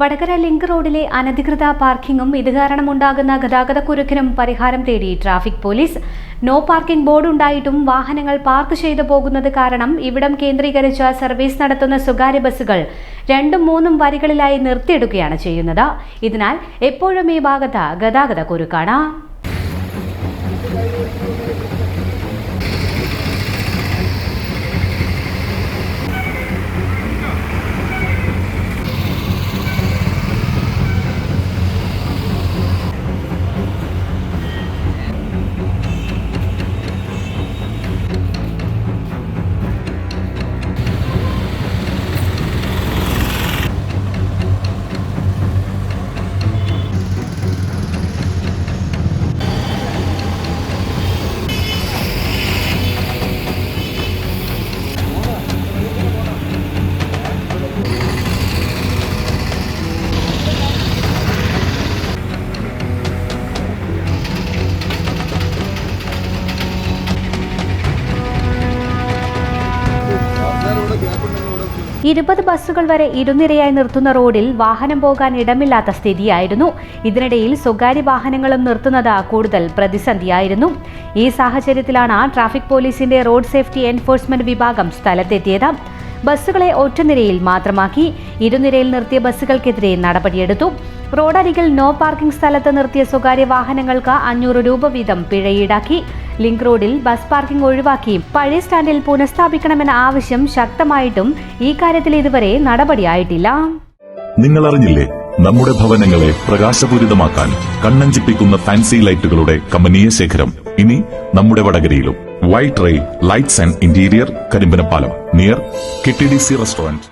Vadakara link റോഡിലെ അനധികൃത പാർക്കിങ്ങും ഇത് കാരണമുണ്ടാകുന്ന ഗതാഗതക്കുരുക്കിനും പരിഹാരം തേടി traffic police. No parking board ഉണ്ടായിട്ടും വാഹനങ്ങൾ പാർക്ക് ചെയ്തു പോകുന്നത് കാരണം ഇവിടം കേന്ദ്രീകരിച്ച സർവീസ് നടത്തുന്ന സ്വകാര്യ ബസ്സുകൾ രണ്ടും മൂന്നും വരികളിലായി നിർത്തിയിടുകയാണ് ചെയ്യുന്നത്. ഇതിനാൽ എപ്പോഴും ഈ ഭാഗത്ത് ഗതാഗതക്കുരുക്കാണ് ഇരുപത് ബസ്സുകൾ വരെ ഇരുനിരയായി നിർത്തുന്ന റോഡിൽ വാഹനം പോകാൻ ഇടമില്ലാത്ത സ്ഥിതിയായിരുന്നു. ഇതിനിടയിൽ സ്വകാര്യ വാഹനങ്ങളും നിർത്തുന്നത് കൂടുതൽ പ്രതിസന്ധിയായിരുന്നു. ഈ സാഹചര്യത്തിലാണ് ട്രാഫിക് പോലീസിന്റെ റോഡ് സേഫ്റ്റി എൻഫോഴ്സ്മെന്റ് വിഭാഗം സ്ഥലത്തെത്തിയത്. ബസ്സുകളെ ഒറ്റനിരയിൽ മാത്രമാക്കി ഇരുനിരയിൽ നിർത്തിയ ബസ്സുകൾക്കെതിരെ നടപടിയെടുത്തു. റോഡരികിൽ നോ പാർക്കിംഗ് സ്ഥലത്ത് നിർത്തിയ സ്വകാര്യ വാഹനങ്ങൾക്ക് അഞ്ഞൂറ് രൂപ വീതം പിഴ ഈടാക്കി. ലിങ്ക് റോഡിൽ ബസ് പാർക്കിംഗ് ഒഴിവാക്കി. പഴയ സ്റ്റാൻഡിൽ പുനഃസ്ഥാപിക്കണമെന്ന ആവശ്യം ശക്തമായിട്ടും ഈ കാര്യത്തിൽ ഇതുവരെ നടപടിയായിട്ടില്ല. നിങ്ങൾ അറിഞ്ഞില്ലേ നമ്മുടെ ഭവനങ്ങളെ പ്രകാശപൂരിതമാക്കാൻ കണ്ണഞ്ചിപ്പിക്കുന്ന ഫാൻസി ലൈറ്റുകളുടെ കമനീയ ശേഖരം? ഇനി നമ്മുടെ വടകരയിലും. White ray lights and interior Karimbanapalam near KTDC restaurant